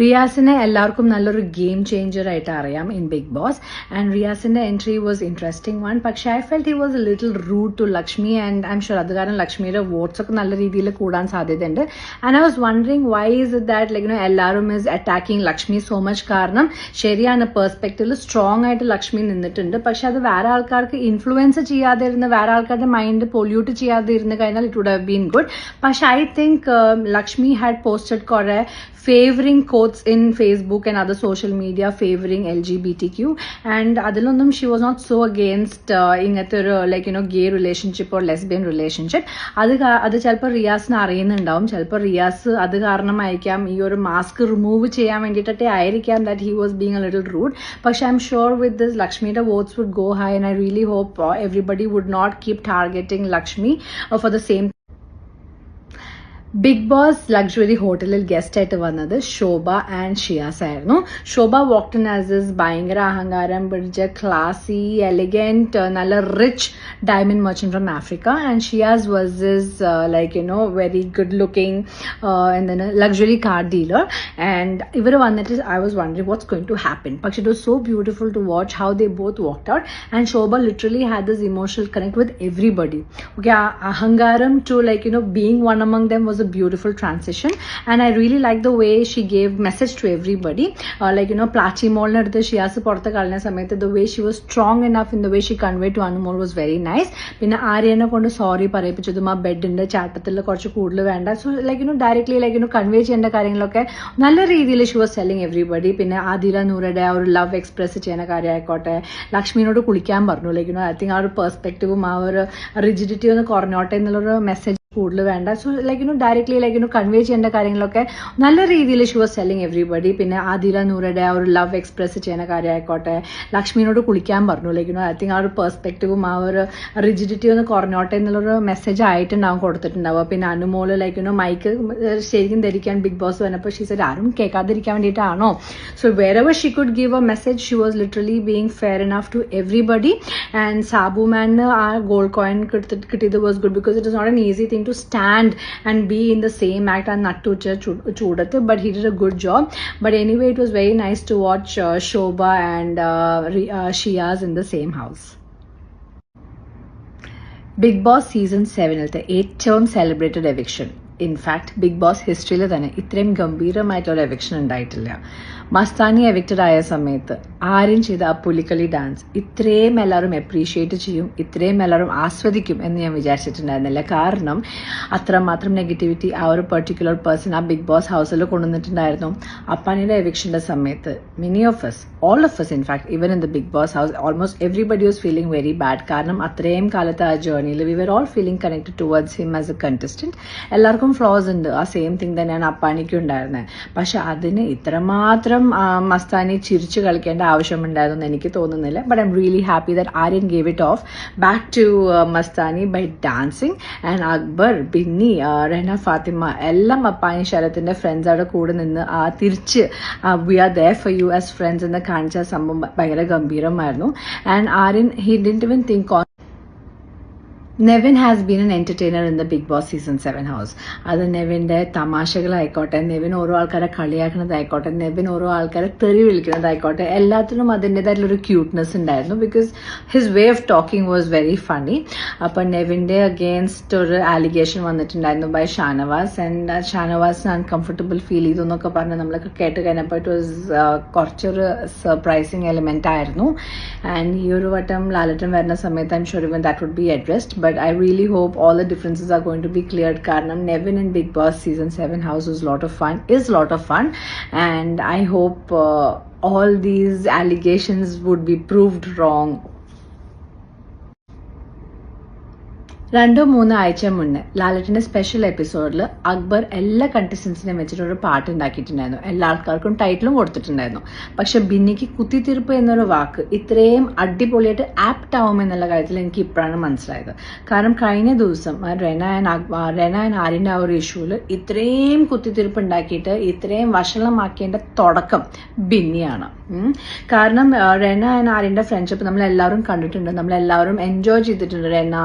റിയാസിനെ എല്ലാവർക്കും നല്ലൊരു game changer ആയിട്ട് അറിയാം ഇൻ ബിഗ് ബോസ് ആൻഡ് റിയാസിന്റെ എൻട്രി വാസ് ഇൻട്രസ്റ്റിംഗ് വൺ പക്ഷേ I felt he was little rude to Lakshmi and I'm sure അത് കാരണം ലക്ഷ്മിയുടെ വോട്ട്സ് ഒക്കെ നല്ല രീതിയിൽ കൂടാൻ സാധ്യതയുണ്ട്. And I was wondering why is it that like എല്ലാവരും is attacking Lakshmi so much കാരണം ശരിയാണ് പെർസ്പെക്റ്റീവിൽ സ്ട്രോങ് ആയിട്ട് ലക്ഷ്മി നിന്നിട്ടുണ്ട്. പക്ഷെ അത് വേറെ ആൾക്കാർക്ക് ഇൻഫ്ലുവൻസ് ചെയ്യാതെ ഇരുന്ന് വേറെ ആൾക്കാരുടെ മൈൻഡ് പൊല്യൂട്ട് ചെയ്യാതെ ഇരുന്ന് കഴിഞ്ഞാൽ it would have been good പക്ഷെ I think Lakshmi had posted കുറെ favouring quotes in Facebook and other social media favouring L G B T Q and അതിലൊന്നും she was not so against ഇങ്ങനത്തെ ഒരു like you know gay relationship or lesbian relationship അത് അത് ചിലപ്പോൾ റിയാസിന് അറിയുന്നുണ്ടാവും. ചിലപ്പോൾ റിയാസ് അത് കാരണമായിരിക്കാം. ഈ ഒരു മാസ്ക് റിമൂവ് ചെയ്യാൻ വേണ്ടിയിട്ടേ ആയിരിക്കാം that he was being a little rude പക്ഷെ I'm sure with this ലക്ഷ്മിയുടെ votes would go high and I really hope everybody would not keep targeting Lakshmi for the same big boss luxury ഹോട്ടലിൽ guest ആയിട്ട് വന്നത് ശോഭ and Shiyas ആയിരുന്നു. ശോഭ വോക്ടൻ as is ഭയങ്കര അഹങ്കാരം പിടിച്ച classy elegant നല്ല rich diamond merchant from Africa and Shiyas was is like you know very good looking എന്താണ് luxury car dealer and ഇവർ വന്നിട്ട് I was wondering what's going to happen പക്ഷെ it was so beautiful to watch how they both walked out and Shobha literally had this emotional connect with everybody okay അഹങ്കാരം to like you know being one among them was a beautiful transition. And i really like the way she gave message to everybody. Uh, like you know Plachi മോളിനെ അടുത്ത് ഷിയാസ് പുറത്ത് കളഞ്ഞ സമയത്ത് the way she was strong enough in the way she convey to Anumol was very nice പിന്നെ ആര്യനെ കൊണ്ട് sorry പറയിപ്പിച്ചതും ആ ബെഡിന്റെ ചാട്ടത്തിൽ കുറച്ച് കൂടുതൽ വേണ്ട. So like you directly like you convey ചെയ്യേണ്ട കാര്യങ്ങളൊക്കെ നല്ല രീതിയിൽ ഷി വാസ് സെല്ലിങ് എവറിബഡി പിന്നെ ആദില നൂറയുടെ ആ ഒരു ലവ് എക്സ്പ്രസ് ചെയ്യുന്ന കാര്യമായിക്കോട്ടെ. ലക്ഷ്മിനോട് കുളിക്കാൻ പറഞ്ഞു. ലൈക്ക് യു ഐ തിങ്ക് ആ ഒരു പെർസ്പെക്റ്റീവും ആ ഒരു റിജിഡിറ്റി ഒന്ന് കുറഞ്ഞോട്ടെ എന്നുള്ളൊരു മെസ്സേജ് കൂടുതൽ വേണ്ട. So like you directly like you convey ചെയ്യേണ്ട കാര്യങ്ങളൊക്കെ നല്ല രീതിയിൽ ഷി വാസ് സെല്ലിങ് എവറിബഡി പിന്നെ ആദില നൂറയുടെ ആ ഒരു ലവ് എക്സ്പ്രസ് ചെയ്യുന്ന കാര്യമായിക്കോട്ടെ. ലക്ഷ്മിനോട് കുളിക്കാൻ പറഞ്ഞു. ലൈക്ക് യു ഐ തിങ്ക് ആ ഒരു പെർസ്പെക്റ്റീവും ആ ഒരു റിജിഡിറ്റി ഒന്ന് കുറഞ്ഞോട്ടെ എന്നുള്ളൊരു മെസ്സേജ് ആയിട്ടുണ്ടാവും കൊടുത്തിട്ടുണ്ടാവുക. പിന്നെ അനുമോൾ ലൈക്ക് യു മൈക്ക് ശരിക്കും ധരിക്കാൻ ബിഗ് ബോസ് വന്നപ്പോൾ ഷീ സെഡ് ആരും കേൾക്കാതിരിക്കാൻ വേണ്ടിയിട്ടാണോ? So wherever she could give a message she was literally being fair enough to everybody and Sabu മാന് ആ ഗോൾഡ് കോയിൻ കിട്ടിയത് was good because it is not an easy thing to stand and be in the same act and not to chudate but he did a good job but anyway it was very nice to watch uh, shobha and uh, uh, shia's in the same house Big Boss Season 7 is the 8th term celebrated eviction. In fact big boss ഹിസ്റ്ററിയിൽ തന്നെ ഇത്രയും ഗംഭീരമായിട്ടുള്ള eviction ഉണ്ടായിട്ടില്ല. Mastani evicted ആയ സമയത്ത് ആരും ചെയ്ത ആ പുലിക്കളി ഡാൻസ് ഇത്രയും എല്ലാവരും അപ്രീഷിയേറ്റ് ചെയ്യും ഇത്രയും എല്ലാവരും ആസ്വദിക്കും എന്ന് ഞാൻ വിചാരിച്ചിട്ടുണ്ടായിരുന്നില്ല. കാരണം അത്രമാത്രം നെഗറ്റിവിറ്റി ആ ഒരു പെർട്ടിക്കുലർ പേഴ്സൺ ആ ബിഗ് ബോസ് ഹൗസിൽ കൊണ്ടുവന്നിട്ടുണ്ടായിരുന്നു. അപ്പാനിയുടെ എവിക്ഷന്റെ സമയത്ത് many of us all of us in fact even in the big boss house almost everybody was feeling very bad കാരണം അത്രയും കാലത്ത് ആ ജേർണിയിൽ we were all feeling connected towards him as a contestant എല്ലാവർക്കും ഫ്ലോസ് ഉണ്ട്. ആ same thing തന്നെയാണ് അപ്പാനിക്കും ഉണ്ടായിരുന്നത് പക്ഷെ അതിന് ഇത്രമാത്രം മസ്താനി ചിരിച്ചു കളിക്കേണ്ട ആവശ്യമുണ്ടായിരുന്നു എനിക്ക് തോന്നുന്നില്ല. But I am really happy that Aryan gave it off back to Mastani by dancing and Akbar Binny Rena Fathima എല്ലാം അപ്പാനി ശരത്തിന്റെ ഫ്രണ്ട്സ് അവിടെ കൂടെ നിന്ന് ആ തിരിച്ച് we are there for you as friends എന്ന് കാണിച്ച സംഭവം ഭയങ്കര ഗംഭീരമായിരുന്നു. And Aryan he didn't even think on Nevin has been an entertainer in the big boss season seven house അത് നെവിന്റെ തമാശകളായിക്കോട്ടെ നെവിൻ ഓരോ ആൾക്കാരെ കളിയാക്കുന്നതായിക്കോട്ടെ നെവിൻ ഓരോ ആൾക്കാരെ തെറി വിളിക്കുന്നതായിക്കോട്ടെ എല്ലാത്തിനും അതിന്റെതായിട്ടുള്ളൊരു ക്യൂട്ട്നെസ് ഉണ്ടായിരുന്നു because his way of talking was very funny അപ്പം നെവിന്റെ അഗെയിൻസ്റ്റ് ഒരു ആലിഗേഷൻ വന്നിട്ടുണ്ടായിരുന്നു ബൈ ഷാനവാസ് ആൻഡ് ഷാനവാസിന് അൺകംഫർട്ടബിൾ ഫീൽ ചെയ്തു എന്നൊക്കെ പറഞ്ഞ് നമ്മളൊക്കെ കേട്ട് കഴിഞ്ഞപ്പോൾ ഇറ്റ് വാസ് കുറച്ചൊരു സർപ്രൈസിങ് എലിമെന്റ് ആയിരുന്നു. ആൻഡ് ഈ ഒരു വട്ടം ലാലറ്റം വരുന്ന സമയത്ത് I'm sure even that would be addressed but but I really hope all the differences are going to be cleared. Karnam Nevin and Big Boss season 7 house was a lot of fun, is a lot of fun, and I hope. Uh, all these allegations would be proved wrong രണ്ടോ മൂന്നോ ആഴ്ച മുന്നേ ലാലറ്റിന്റെ special എപ്പിസോഡിൽ അക്ബർ എല്ലാ കണ്ടസ്റ്റൻസിനെയും വെച്ചിട്ട് ഒരു പാട്ട് ഉണ്ടാക്കിയിട്ടുണ്ടായിരുന്നു. എല്ലാ ആൾക്കാർക്കും ടൈറ്റിലും കൊടുത്തിട്ടുണ്ടായിരുന്നു. പക്ഷെ ബിന്നിക്ക് കുത്തിത്തീർപ്പ് എന്നൊരു വാക്ക് ഇത്രയും അടിപൊളിയായിട്ട് ആപ്റ്റ് ആവും എന്നുള്ള കാര്യത്തിൽ എനിക്ക് ഇപ്പോഴാണ് മനസ്സിലായത്. കാരണം കഴിഞ്ഞ ദിവസം റെന ആൻഡ് റെന ആൻഡ് ആര്യന്റെ ആ ഒരു ഇഷ്യൂവിൽ ഇത്രയും കുത്തിത്തീർപ്പ് ഉണ്ടാക്കിയിട്ട് ഇത്രയും വഷളമാക്കേണ്ട തുടക്കം ബിന്നിയാണ്. കാരണം റെന ആൻഡ് ആര്യന്റെ ഫ്രണ്ട്ഷിപ്പ് നമ്മൾ എല്ലാവരും കണ്ടിട്ടുണ്ട്. നമ്മൾ എല്ലാവരും എൻജോയ് ചെയ്തിട്ടുണ്ട് റെന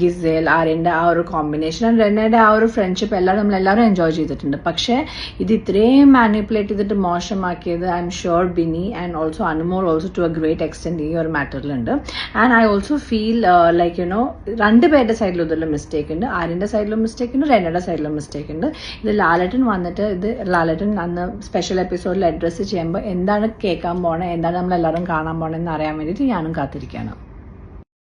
ഗിസേൽ ആര്യന്റെ ആ ഒരു കോമ്പിനേഷൻ ആൻഡ് റെനയുടെ ആ ഒരു ഫ്രണ്ട്ഷിപ്പ് എല്ലാവരും നമ്മൾ എല്ലാവരും എൻജോയ് ചെയ്തിട്ടുണ്ട്. പക്ഷേ ഇത് ഇത്രയും മാനിപ്പുലേറ്റ് ചെയ്തിട്ട് മോശമാക്കിയത് I'm sure Binny and also Anumol also to a great extent ഈ ഒരു മാറ്ററിലുണ്ട് and I also feel like you know രണ്ട് പേരുടെ സൈഡിലും ഇതിലും മിസ്റ്റേക്ക് ഉണ്ട്. ആര്യന്റെ സൈഡിലും മിസ്റ്റേക്ക് ഉണ്ട് റെനയുടെ സൈഡിലും മിസ്റ്റേക്ക് ഉണ്ട്. ഇത് ലാലട്ടൻ വന്നിട്ട് ഇത് ലാലട്ടൻ അന്ന് സ്പെഷ്യൽ എപ്പിസോഡിൽ അഡ്രസ്സ് ചെയ്യുമ്പോൾ എന്താണ് കേൾക്കാൻ പോണേ എന്താണ് നമ്മൾ എല്ലാവരും കാണാൻ പോണേന്ന് അറിയാൻ വേണ്ടിയിട്ട് ഞാനും കാത്തിരിക്കുകയാണ്.